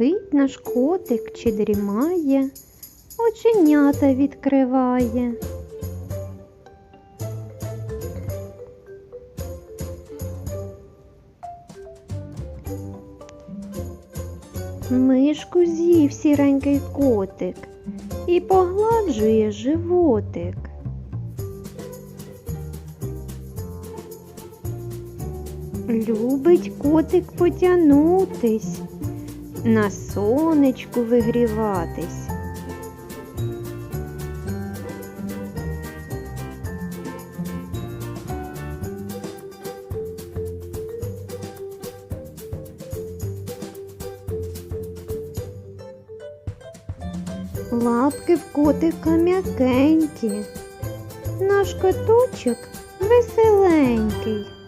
Спить наш котик чи дрімає, оченята відкриває. Мишку з'їв сіренький котик і погладжує животик. Любить котик потягнутись, на сонечку вигріватись. Лапки в котика м'якенькі, наш коточок веселенький.